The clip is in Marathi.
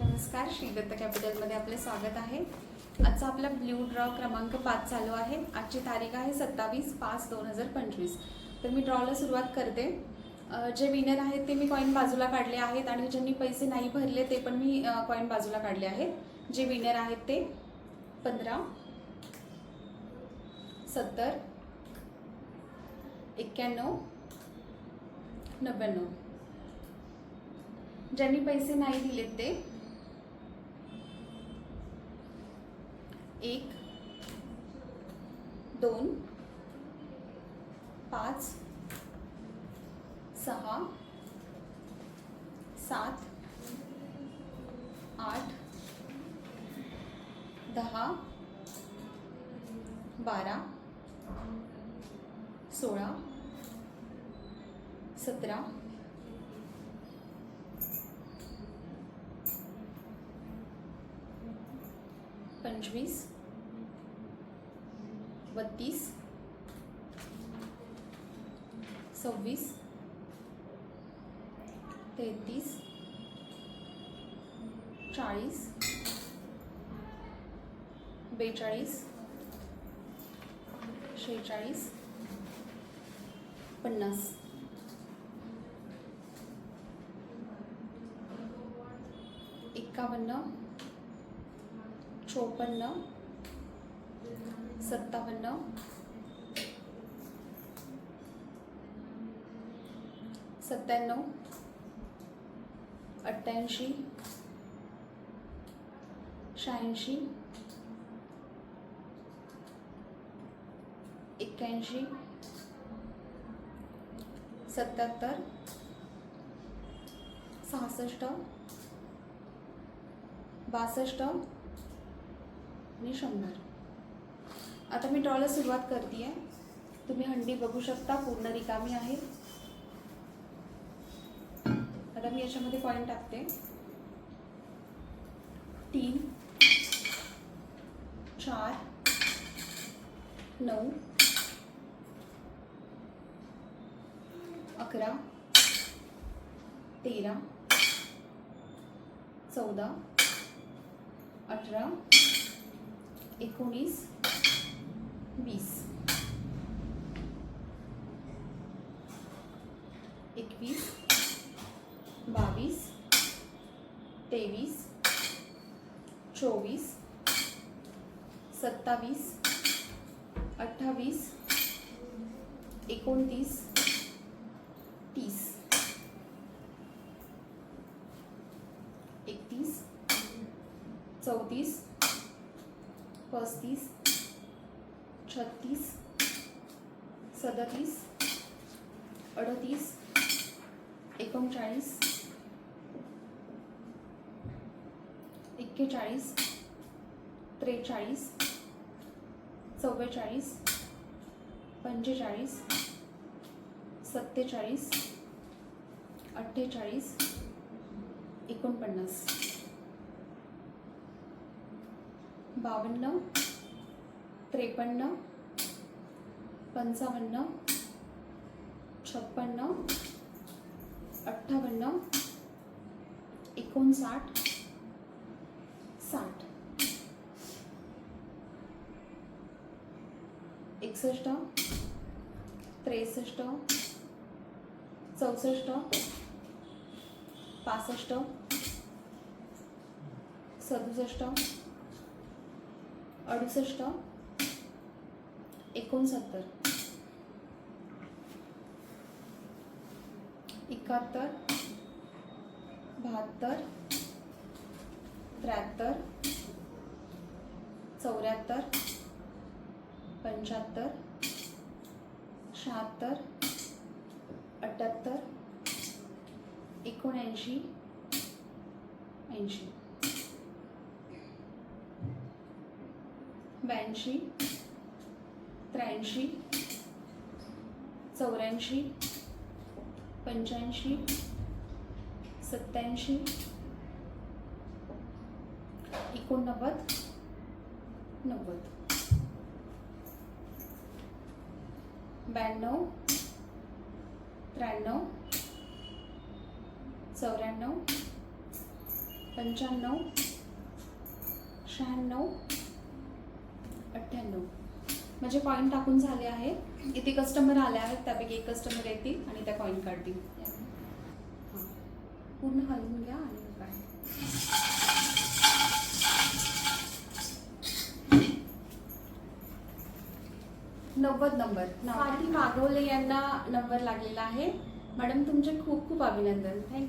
नमस्कार श्री दत्त कॅपिटलमध्ये आपले स्वागत आहे. आजचा आपला ब्ल्यू ड्रॉ क्रमांक पाच चालू आहे. आजची तारीख आहे सत्तावीस पाच दोन हजार पंचवीस. तर मी ड्रॉला सुरुवात करते. जे विनर आहेत ते मी कॉईन बाजूला काढले आहेत आणि ज्यांनी पैसे नाही भरले ते पण मी कॉईन बाजूला काढले आहेत. जे विनर आहेत ते पंधरा सत्तर एक्क्याण्णव नव्याण्णव. ज्यांनी पैसे नाही दिलेत ते एक दोन पाच सहा सात आठ दहा बारा सोळा सतरा पंचवीस बत्तीस सव्वीस तेहतीस चाळीस बेचाळीस शेहेचाळीस पन्नास. एक्कावन्न चोपन्न सत्तावन्न सत्त्याण्णव अठ्ठ्याऐंशी शहाऐंशी एक्क्याऐंशी सत्याहत्तर सहासष्ट बासष्ट आणि शंभर आता मी ड्रॉला सुरुवात करते आहे तुम्ही हंडी बघू शकता पूर्ण रिकामी आहे. आता मी याच्यामध्ये कॉईन टाकते. तीन चार नऊ अकरा तेरा चौदा अठरा एकोणीस वीस. एकवीस बावीस तेवीस चोवीस सत्तावीस अठ्ठावीस एकोणतीस तीस. पस्तीस छत्तीस सदतीस अडतीस एकोणचाळीस एक्केचाळीस त्रेचाळीस चव्वेचाळीस पंचेचाळीस सत्तेचाळीस अठ्ठेचाळीस एकोणपन्नास. बावन्न त्रेपन्न पंचावन्न छप्पन्न अठ्ठावन्न एकोणसाठ साठ. एकसष्ट त्रेसष्ट चौसष्ट पासष्ट सदुसष्ट अडुसष्ट एकोणसत्तर. एकाहत्तर. बहात्तर. त्र्याहत्तर. चौऱ्याहत्तर. पंच्याहत्तर. शहात्तर. अठ्ठ्याहत्तर एकोणऐंशी. ऐंशी. ब्याऐंशी. त्र्याऐंशी चौऱ्याऐंशी पंच्याऐंशी सत्त्याऐंशी एकोणनव्वद नव्वद. ब्याण्णव त्र्याण्णव चौऱ्याण्णव पंच्याण्णव शहाण्णव अठ्ठ्याण्णव. माझे कॉईन टाकून झाले आहे इथे कस्टमर आले आहेत त्यापैकी एक कस्टमर येतील आणि त्या कॉईन काढतील. हां पूर्ण हलवून घ्या आणि नव्वद नंबर. स्वाती मागवले यांना नंबर लागलेला आहे. मॅडम तुमचे खूप खूप अभिनंदन. थँक्यू